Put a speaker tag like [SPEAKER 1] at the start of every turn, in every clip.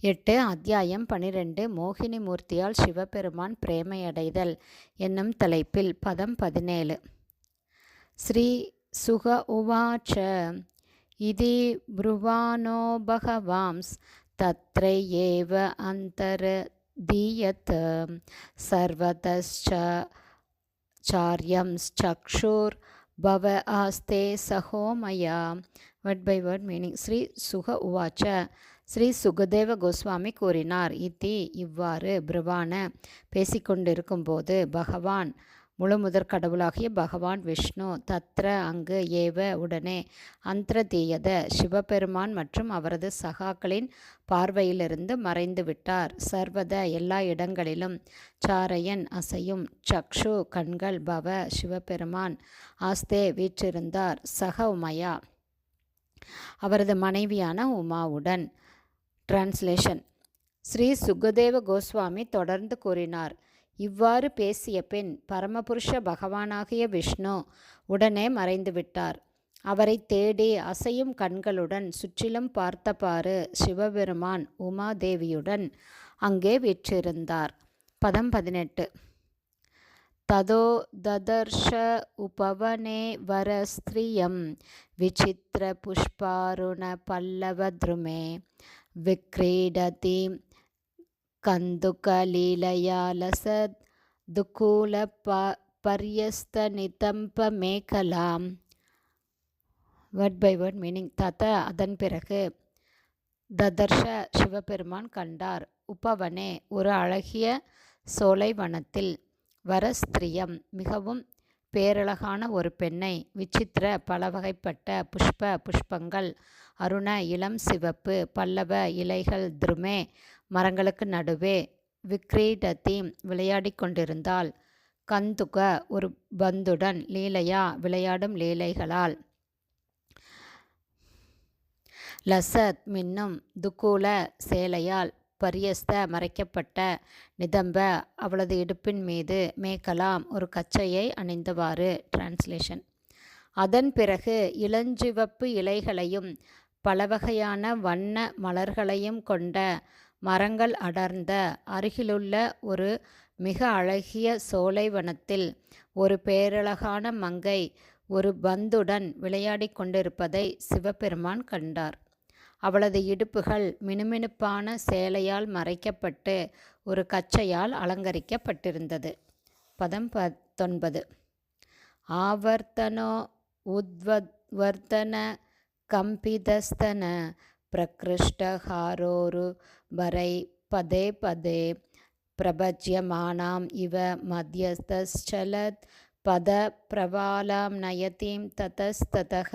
[SPEAKER 1] எட்டு அத்தியாயம் பனிரெண்டு மோகினி மூர்த்தியால் சிவபெருமான் பிரேமையடைதல் என்னும் தலைப்பில் பதம் பதினேழு. ஸ்ரீ சுக உவாச்ச இதி புருவானோ பகவாம்ஸ் தத்ரையேவ அந்தர தீயத் சர்வதश्च சாரியம் சக்ஷுர் பவ ஆஸ்தே சகோமயா. Word by word meaning Shri Shuka உவாச்ச ஸ்ரீ சுகதேவ கோஸ்வாமி கூறினார். இத்தி இவ்வாறு பிரவான பேசிக்கொண்டிருக்கும்போது பகவான் முழுமுதற் கடவுளாகிய பகவான் விஷ்ணு தத்ர அங்கு ஏவ உடனே அந்திரதீயத சிவபெருமான் மற்றும் அவரது சகாக்களின் பார்வையிலிருந்து மறைந்து விட்டார். சர்வத எல்லா இடங்களிலும் சாரையன் அசையும் சக்ஷு கண்கள் பவ சிவபெருமான் ஆஸ்தே வீற்றிருந்தார். சக உமையா அவரது மனைவியான உமாவுடன் டிரான்ஸ்லேஷன் ஸ்ரீ சுகதேவ கோஸ்வாமி தொடர்ந்து கூறினார். இவ்வாறு பேசிய பின் பரமபுருஷ பகவானாகிய விஷ்ணு உடனே மறைந்துவிட்டார் அவரை தேடி அசையும் கண்களுடன் சுற்றிலும் பார்த்தபாறு சிவபெருமான் உமாதேவியுடன் அங்கே வீற்றிருந்தார். பதம் பதினெட்டு. ததோ ததர்ஷ உபவனே வரஸ்திரியம் விசித்திர புஷ்பாருண பல்லவத்ருமே விக்ரீடதி கந்துகலீலயா லசத் துக்கூல ப பர்யஸ்தநிதம்பமேகலாம் வேர்ட் பை வேர்ட் மீனிங் தத அதன் பிறகு ததர்ஷ சிவபெருமான் கண்டார். உபவனே ஒரு அழகிய சோலை வனத்தில் வரஸ்திரியம் மிகவும் பேரழகான ஒரு பெண்ணை விசித்திர பல வகைப்பட்ட புஷ்ப புஷ்பங்கள் அருண இளம் சிவப்பு பல்லவ இலைகள் திருமே மரங்களுக்கு நடுவே விக்ரீடத்தி விளையாடி கொண்டிருந்தால் கந்துக ஒரு பந்துடன் லீலையா விளையாடும் லீலைகளால். லசத் மின்னும் துக்கூல சேலையால் பரியஸ்த மறைக்கப்பட்ட நிதம்ப அவளது இடுப்பின் மீது மேகலாம் ஒரு கச்சையை அணிந்தவாறு டிரான்ஸ்லேஷன். அதன் பிறகு இளஞ்சிவப்பு இலைகளையும் பலவகையான வண்ண மலர்களையும் கொண்ட மரங்கள் அடர்ந்த அருகிலுள்ள ஒரு மிக அழகிய சோலைவனத்தில் ஒரு பேரழகான மங்கை ஒரு பந்துடன் விளையாடி கொண்டிருப்பதை சிவபெருமான் கண்டார். அவளது இடுப்புகள் மினுமினுப்பான சேலையால் மறைக்கப்பட்டு ஒரு கச்சையால் அலங்கரிக்கப்பட்டிருந்தது. பதம் பத்தொன்பது. ஆவர்த்தனோ உத்வர்த்தன கம்பிதஸ்தன பிரகிருஷ்டஹாரோரு வரை பதே பதே பிரபஜ்யமானாம் இவ மத்தியஸ்தலத் பத பிரபாலாம் நயதீம் ததஸ்ததக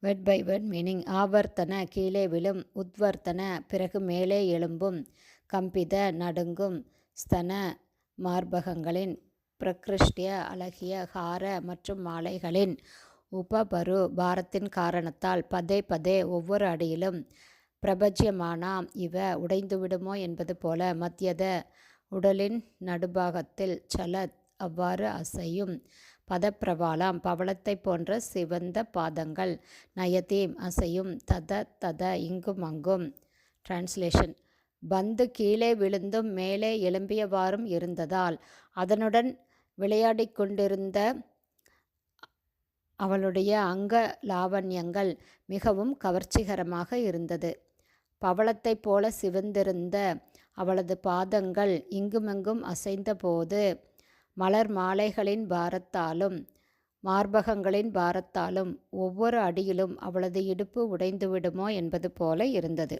[SPEAKER 1] வெட் பை வெட் மீனிங் ஆவர்த்தன கீழே விழும் உத்வர்த்தன பிறகு மேலே எழும்பும் கம்பித நடுங்கும் ஸ்தன மார்பகங்களின் பிரகிருஷ்டிய அழகிய ஹார மற்றும் மாலைகளின் உபபரு பாரத்தின் காரணத்தால் பதே பதே ஒவ்வொரு அடியிலும் பிரபஜ்யமானாம். இவ உடைந்துவிடுமோ என்பது போல மத்தியத உடலின் நடுபாகத்தில் சலத் அவ்வாறு அசையும். பதப்பிரபாலாம் பவளத்தை போன்ற சிவந்த பாதங்கள். நயதீம் அசையும் தத தத இங்கும் அங்கும். டிரான்ஸ்லேஷன் பந்து கீழே விழுந்தும் மேலே எழும்பியவாறும் இருந்ததால் அதனுடன் விளையாடி கொண்டிருந்த அவளுடைய அங்க லாவண்யங்கள் மிகவும் கவர்ச்சிகரமாக இருந்தது. பவளத்தைப் போல சிவந்திருந்த அவளது பாதங்கள் இங்குமெங்கும் அசைந்தபோது மலர் மாலைகளின் பாரத்தாலும் மார்பகங்களின் பாரத்தாலும் ஒவ்வொரு அடியிலும் அவளது இடுப்பு உடைந்து விடுமோ என்பது போல இருந்தது.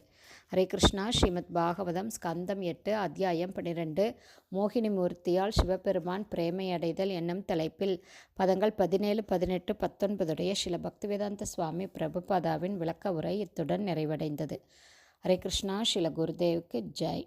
[SPEAKER 1] ஹரே கிருஷ்ணா. ஸ்ரீமத் பாகவதம் ஸ்கந்தம் எட்டு அத்தியாயம் பன்னிரெண்டு மோகினி மூர்த்தியால் சிவபெருமான் பிரேமையடைதல் என்னும் தலைப்பில் பதங்கள் பதினேழு பதினெட்டு பத்தொன்பதுடைய சில பக்திவேதாந்த சுவாமி பிரபுபாதாவின் விளக்க உரை இத்துடன் நிறைவடைந்தது. ஹரே கிருஷ்ணா. ஸ்ரீல குருதேவுக்கு ஜெய்.